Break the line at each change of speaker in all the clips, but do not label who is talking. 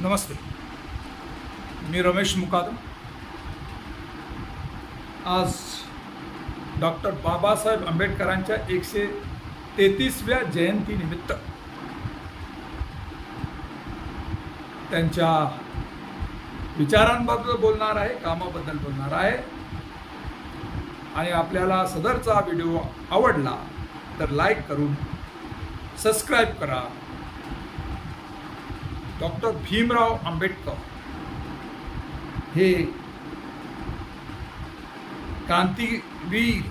नमस्ते. मी रमेश मुकादम. आज डॉक्टर बाबासाहेब आंबेडकरांच्या एकशे तेहतीसव्या जयंतीनिमित्त त्यांच्या विचारांबद्दल बोलणार आहे कामाबद्दल बोलणार आहे. आणि आपल्याला सदरचा व्हिडिओ आवडला तर लाईक करून सबस्क्राईब करा. डॉक्टर भीमराव आंबेडकर हे क्रांतीवीर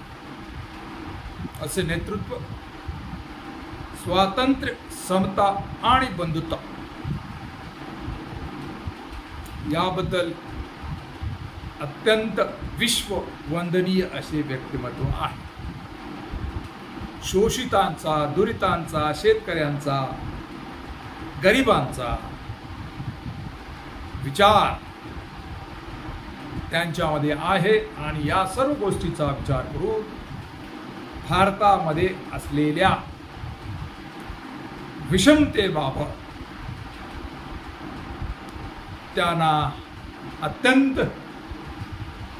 असे नेतृत्व स्वातंत्र्य समता आणि बंधुता याबद्दल अत्यंत विश्ववंदनीय असे व्यक्तिमत्व आहे. शोषितांचा दुरितांचा शेतकऱ्यांचा गरिबांचा विचार त्यांच्यामध्ये आहे आणि या सर्व गोष्टीचा विचार करून भारतामध्ये असलेल्या विषमतेबाबत त्यांना अत्यंत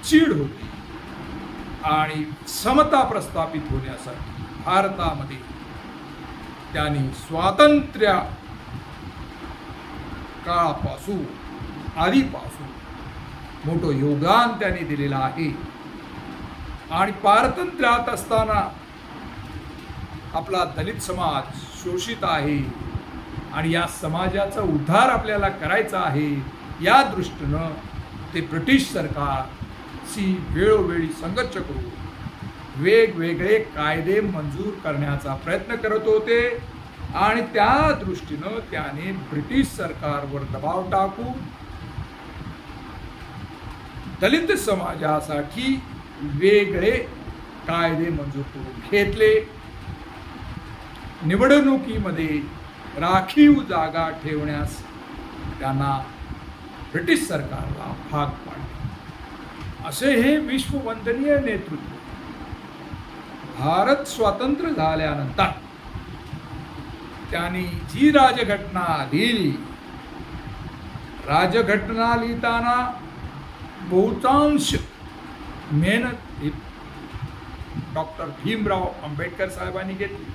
चीड होती आणि समता प्रस्थापित होण्यासाठी भारतामध्ये त्यांनी स्वातंत्र्य काळापासून आधीपासून मोठं योगदान त्यांनी दिलेलं आहे. आणि पारतंत्र्यात असताना आपला दलित समाज शोषित आहे आणि या समाजाचा उद्धार आपल्याला करायचा आहे या दृष्टीनं ते ब्रिटिश सरकारशी वेळोवेळी संघर्ष करून वेगवेगळे कायदे मंजूर करण्याचा प्रयत्न करत होते. आणि त्या दृष्टीनं त्याने ब्रिटिश सरकारवर दबाव टाकून दलित समाजासाठी वेगळे कायदे मंजूर करून घेतले. निवडणुकीमध्ये राखीव जागा ठेवण्यास त्यांना ब्रिटिश सरकारला भाग पाडले. असे हे विश्ववंदनीय नेतृत्व. भारत स्वातंत्र्य झाल्यानंतर त्यांनी जी राजघटना लिहिली राजघटना लिहिताना बहुतांश मेहनत डॉक्टर भीमराव आंबेडकर साहेबांनी घेतली.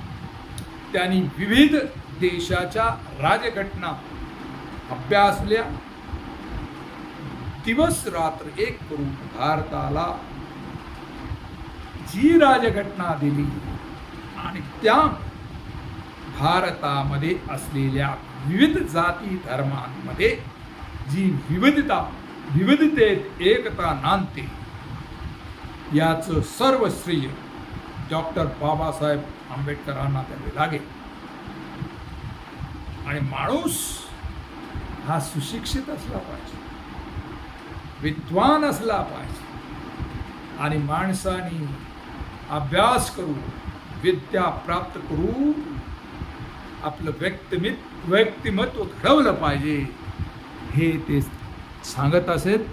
त्यांनी विविध देशाच्या राजघटना अभ्यासल्या. दिवस रात्र एक करून भारताला जी राजघटना दिली आणि त्या भारतामध्ये असलेल्या विविध जाती धर्मांमध्ये जी विविधता विविधतेत एकता नांदते याचं सर्व श्रेय डॉक्टर बाबासाहेब आंबेडकरांना द्यावे लागेल. आणि माणूस हा सुशिक्षित असला पाहिजे विद्वान असला पाहिजे आणि माणसाने अभ्यास करू विद्या प्राप्त करू आपलं व्यक्तिमित व्यक्तिमत्व घडवलं पाहिजे. हे ते सांगत असेल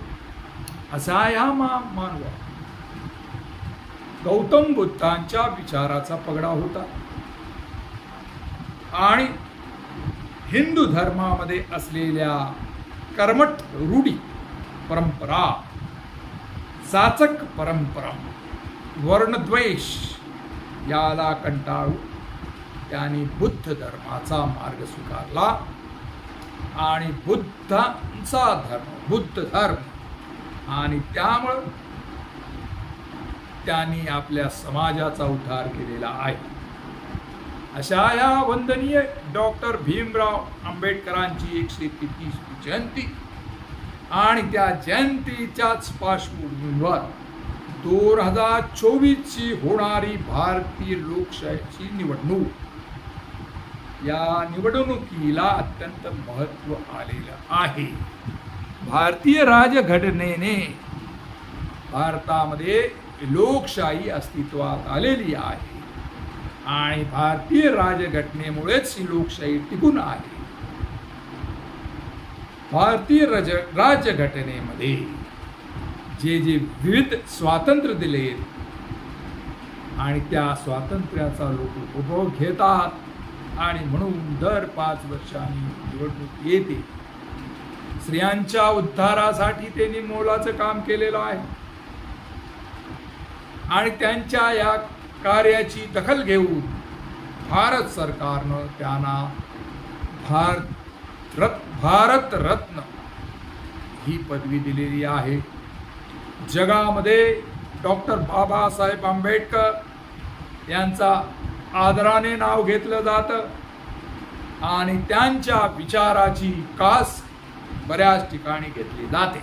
असा या मा मानवा. गौतम बुद्धांच्या विचाराचा पगडा होता. आणि हिंदू धर्मामध्ये असलेल्या कर्मठ रूढी परंपरा चाचक परंपरा वर्णद्वेष याला कंटाळू त्यांनी बुद्ध धर्माचा मार्ग स्वीकारला. आणि बुद्धांचा धर्म बुद्ध धर्म. आणि त्यामुळं त्यांनी आपल्या समाजाचा उद्धार केलेला आहे. अशा या वंदनीय डॉक्टर भीमराव आंबेडकरांची एकशे तेहतीसवी जयंती. आणि त्या जयंतीच्याच पार्श्वभूमीवर दोन हजार चोवीसची होणारी भारतीय लोकशाहीची निवडणूक या निवडणुकीला अत्यंत महत्त्व आलेलं आहे. भारतीय राजघटनेने भारतामध्ये लोकशाही अस्तित्वात आलेली आहे आणि भारतीय राजघटनेमुळेच ही लोकशाही टिकून आहे. भारतीय राज राज्यघटनेमध्ये जे जे विविध स्वातंत्र्य दिले आणि त्या स्वातंत्र्याचा लोक उपभोग घेतात आणि म्हणून दर पाच वर्षांनी निवडणूक येते. स्त्रियांच्या उद्धारासाठी त्यांनी मोलाचं काम केलेलं आहे. आणि त्यांच्या या कार्याची दखल घेऊन भारत सरकारनं त्यांना भारत रत भारत रत्न ही पदवी दिलेली आहे. जगामध्ये डॉक्टर बाबासाहेब आंबेडकर यांचा आदराने नाव घेतलं जातं. आणि त्यांच्या विचाराची कास बऱ्याच ठिकाणी घेतली जाते.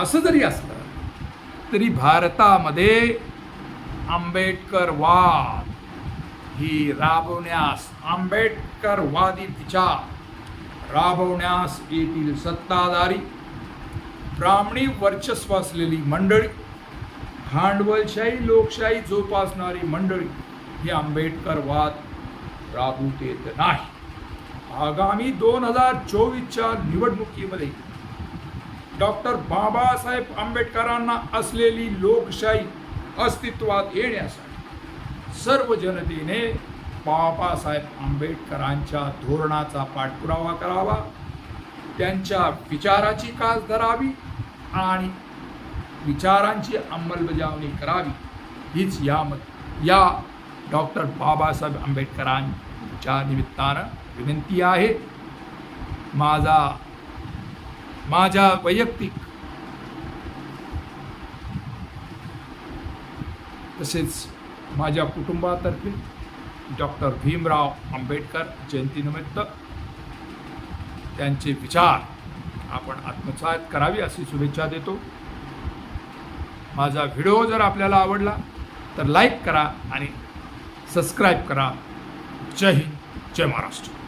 असं जरी असलं तरी भारतामध्ये आंबेडकरवाद ही राबवण्यास आंबेडकरवादी विचार राबवण्यास येथील सत्ताधारी. ब्राह्मणी वर्चस्व असलेली मंडळी भांडवलशाही लोकशाही जोपासणारी मंडळी ही आंबेडकरवाद राबवू देत नाही. आगामी दोन हजार चोवीसच्या निवडणुकीमध्ये डॉक्टर बाबासाहेब आंबेडकरांना असलेली लोकशाही अस्तित्वात येण्यासाठी सर्व जनतेने बाबासाहेब आंबेडकरांच्या धोरणाचा पाठपुरावा करावा त्यांच्या विचाराची कास धरावी आणि विचारांची अंमलबजावणी करावी. हीच या या डॉक्टर बाबासाहेब आंबेडकरांच्या निमित्तानं विनंती आहे. माझा माझ्या वैयक्तिक तसेच माझ्या कुटुंबातर्फे डॉक्टर भीमराव आंबेडकर जयंतीनिमित्त त्यांचे विचार आपण आत्मसात करावे अशी शुभेच्छा देतो. माझा व्हिडिओ जर आपल्याला आवडला तर लाईक करा आणि सबस्क्राईब करा। जय हिंद जय महाराष्ट्र।